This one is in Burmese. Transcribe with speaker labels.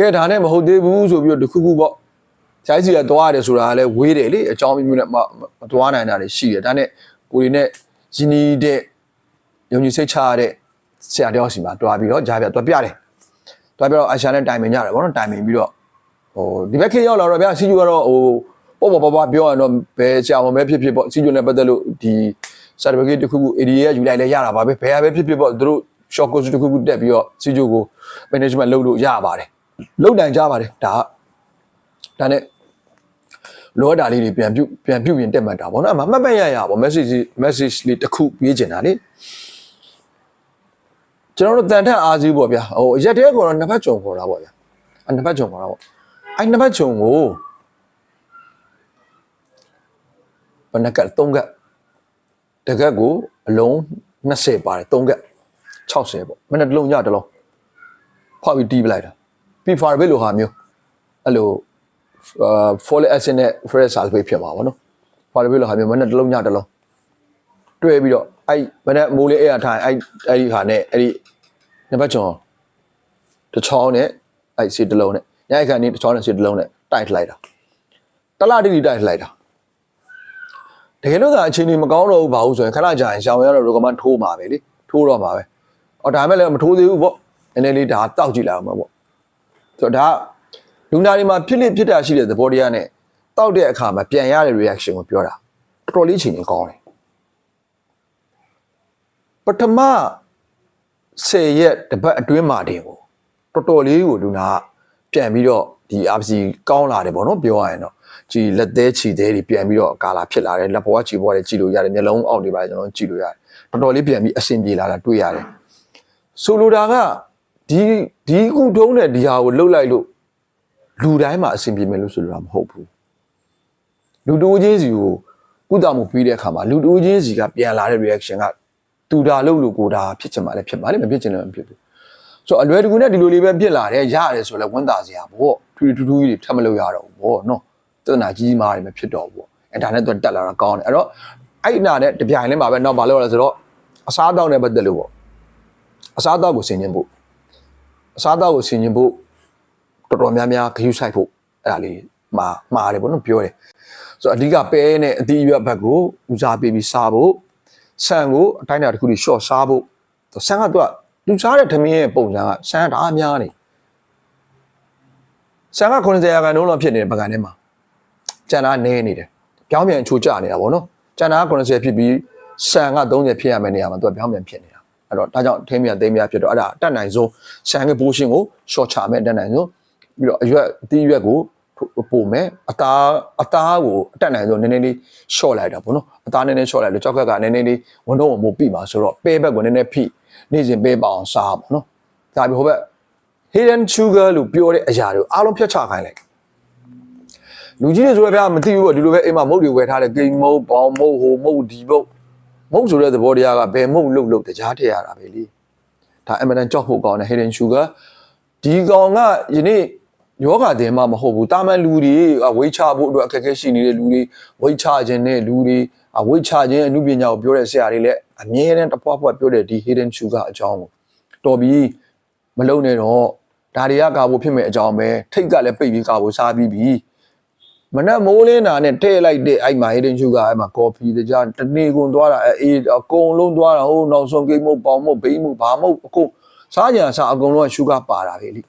Speaker 1: ကဲဒါနဲ့မဟုတ်သေးဘူးဆိုပြီးတော့တခုခုပေါ့ခြိုင်းစီကသွားရတယ်ဆိုတာကလည်းဝေးတယ်လေအကြောင်းမျိုးနဲ့မမသွားနိုင်တာတွေရှိတယ်ဒါနဲ့ကိုရီနဲ့ရင်းနှီးတဲ့ယုံကြည်စိတ်ချရတဲ့ဆရာတယောက်စီမှာတွားပြီးတော့ကြားပြတွားပြတယ်တွားပြတော့အာရှာနဲ့တိုင်ပင်ကြတယ်ဗောနော်တိုင်ပင်ပြီးတော့ဟိုဒီဘက်ခေတ်ရောက်လာတော့ဗျာစီဂျူကတော့ဟိုပေါ့ပေါ့ပေါ့ပေါ့ပြောရတော့ဘယ်ဆရာမပဲဖြစ်ဖြစ်ပေါ့စီဂျူနဲ့ပတ်သက်လို့ဒီ certificate တစ်ခုခု ADA ကယူလိုက်လဲရတာပါပဲဘယ်ဟာပဲဖြစ်ဖြစ်ပေါ့သူတို့ short course တစ်ခုခုတက်ပြီးတော့စီဂျူကို management လုပ်လို့ရပါတယ် လုပ်နိုင်ကြပါတယ်ဒါကဒါနဲ့လောအပ်တာလေးတွေပြန်ပြုပြန်ပြုရင်တက်မှတ်တာပေါ့နော်အမမှတ်မှတ်ရရပေါ့ message message လေးတစ်ခုပေးချင်တာလေကျွန်တော်တို့တန်ထက်အားစီးပေါ့ဗျာဟိုရက်တဲကတော့နှစ်ဖက်ကြုံခေါ်တာပေါ့ဗျာအဲနှစ်ဖက်ကြုံခေါ်တာပေါ့အဲနှစ်ဖက်ကြုံကိုဘယ်နှကတ်၃ကတ်တကက်ကိုအလုံး20ပါတယ်၃ကတ်60ပေါ့မနေ့တစ်လုံးညတစ်လုံးဖောက်ပြီးတီးပလိုက်တာ ပြီးဖာဘယ်လိုဟာမျိုးအဲ့လိုအာ folic acid နဲ့ ferrous sulfate ဖြစ်မှာပေါ့နော်ဖာဘယ်လိုဟာမျိုးမနေ့တစ်လုံးညတစ်လုံးတွဲပြီးတော့အဲ့မနေ့မိုးလေးအဲ့ရထိုင်အဲ့အဲ့ဒီဟာနဲ့အဲ့ဒီနှစ်ပတ်ချောင်းတစ်ချောင်းနဲ့အဲ့စီတစ်လုံးနဲ့ညအိုက်ခန့်နေတစ်ချောင်းနဲ့စီတစ်လုံးနဲ့တိုက်ထလိုက်တာတလားတိတိတိုက်ထလိုက်တာတကယ်လို့သာအချိန်ကြီးမကောင်းတော့ဘူးပါဘူးဆိုရင်ခဏကြာရင်ရှောင်ရတော့ဒုက္ကမထိုးမှာပဲလေထိုးတော့မှာပဲအော်ဒါပေမဲ့လည်းမထိုးသေးဘူးပေါ့နည်းနည်းလေးဒါတောက်ကြည့်လိုက်အောင်ပါပေါ့ ဆိုတော့ဒါလူနာတွေမှာဖြစ်လိဖြစ်တာရှိတဲ့သဘောတရားနဲ့တောက်တဲ့အခါမှာပြန်ရတဲ့ reaction ကိုပြောတာတော်တော်လေးချိန်နေကောင်းတယ်ပထမ10ရက်တစ်ပတ်အတွင်းမှာတင်ကိုတော်တော်လေးကိုလူနာကပြန်ပြီးတော့ဒီ RPC ကောင်းလာတယ်ပေါ့နော်ပြောရရင်တော့ကြည်လက်သေးခြေသေးတွေပြန်ပြီးတော့ကာလာဖြစ်လာတယ်လက်ဘွားခြေဘွားတွေကြည်လို့ရတယ်မျက်လုံးအောက်တွေပါကျွန်တော်ကြည်လို့ရတယ်တော်တော်လေးပြန်ပြီးအဆင်ပြေလာတာတွေ့ရတယ်ဆိုလိုတာက ဒီဒီခုထုံးတဲ့ဒီဟာကိုလှုပ်လိုက်လို့လူတိုင်းမှာအဆင်ပြေမယ်လို့ဆိုလိုတာမဟုတ်ဘူးလူတူချင်းစီကိုကုသမှုပြီးတဲ့အခါမှာလူတူချင်းစီကပြန်လာတဲ့ reaction ကတူတာလို့လို့ကိုတာဖြစ်ချင်မှလည်းဖြစ်ပါလိမ့်မဖြစ်ချင်လည်းမဖြစ်ဘူးဆိုတော့အလွယ်တကူနဲ့ဒီလိုလေးပဲဖြစ်လာတယ်ရတယ်ဆိုလည်းဝန်တာစရာပေါ့ထူထူထူကြီးတွေထပ်မလို့ရတော့ဘူးပေါ့နော်သဒနာကြီးမားတွေမဖြစ်တော့ဘူးပေါ့အဲဒါနဲ့သူတက်လာတာကောင်းတယ်အဲ့တော့အဲ့ဒီနာနဲ့တပြိုင်လေးမှာပဲနောက်မလုပ်ရလဲဆိုတော့အစားအသောက်နဲ့ပတ်သက်လို့ပေါ့အစားအသောက်ကိုဆင်ခြင်ဖို့ အစားအသောက်ကိုဆင်ခြင်ဖို့တော်တော်များများဂရုစိုက်ဖို့အဲ့ဒါလေးမှာမှားတယ်ပေါ့နော်ပြောတယ်ဆိုတော့အဓိကပဲနဲ့အသီးအရွက်ဘက်ကိုဦးစားပေးပြီးစားဖို့ဆန်ကိုအတိုင်းအတာတစ်ခုထိရှော့စားဖို့ဆန်ကသူကလူစားတဲ့ထမင်းရဲ့ပုံစံကဆန်ကတအားများနေဆန်က90ရာခိုင်နှုန်းလောက်ဖြစ်နေတဲ့ပကံထဲမှာကျန်တာနည်းနေတယ်ပြောင်းပြန်ချိုးကျနေတာပေါ့နော်ကျန်တာ90ဖြစ်ပြီးဆန်က30ဖြစ်ရမယ့်နေရာမှာသူကပြောင်းပြန်ဖြစ်နေတာ အဲ့တော့ဒါကြောင့်ထင်းမြသိမ်းမြဖြစ်တော့အဲ့ဒါတက်နိုင်ဆုံးဆန်ကပိုးရှင်ကိုရှော့ချမယ်တက်နိုင်ဆုံးပြီးတော့အရွက်အသီးရွက်ကိုပို့မယ်အသားအသားကိုအတက်နိုင်ဆုံးနည်းနည်းလေးရှော့လိုက်တာပေါ့နော်အသားနည်းနည်းရှော့လိုက်လို့ကြောက်ကက်ကနည်းနည်းလေးဝန်တော့ဝန်ပို့ပြီပါဆိုတော့ပဲဘက်ကိုနည်းနည်းဖိနေ့စဉ်ပဲပါအောင်စားပါနော်ဒါပြီးဟိုဘက် hidden sugar လို့ပြောတဲ့အရာတွေကိုအားလုံးဖြတ်ချခိုင်းလိုက်လူကြီးတွေဆိုတော့ဗျာမသိဘူးပေါ့ဒီလိုပဲအိမ်မှာမုတ်တွေဝယ်ထားတယ်ဂိမ်းမုတ်ဘောင်မုတ်ဟိုမုတ်ဒီမုတ် မုတ်ဆိုတဲ့သဘောတရားကဘယ်မုတ်လုတ်လုတ်တရားထည့်ရတာပဲလေဒါအမှန်တန်ကြောက်ဖို့ကောင်းတယ် hidden sugar ဒီကောင်ကယနေ့ယောဂတင်မှမဟုတ်ဘူးတာမန်လူတွေဝိတ်ချဖို့အတွက်အခက်အခဲရှိနေတဲ့လူတွေဝိတ်ချခြင်းနဲ့လူတွေဝိတ်ချခြင်းအမှုပညာကိုပြောတဲ့ဆရာတွေလည်းအမြဲတမ်းတပွားပွားပြောတဲ့ဒီ hidden sugar အကြောင်းကိုတော်ပြီးမလုံနဲ့တော့ဒါတွေကကာဖို့ဖြစ်မဲ့အကြောင်းပဲထိတ်ကလည်းပိတ်ပြီးကာဖို့စားပြီးပြီ မနက်မိုးလင်းတာနဲ့ထည့်လိုက်တဲ့အဲ့မှာ hidden sugar အဲ့မှာ coffee တကြားတနေ့ကုန်သွားတာအေးအကုန်လုံးသွားတာဟိုနောက်ဆုံးကိတ်မုတ်ပေါင်မုတ်ဘိန်းမုတ်ဘာမုတ်အခုစားကြံစားအကုန်လုံးက sugar ပါတာပဲလေ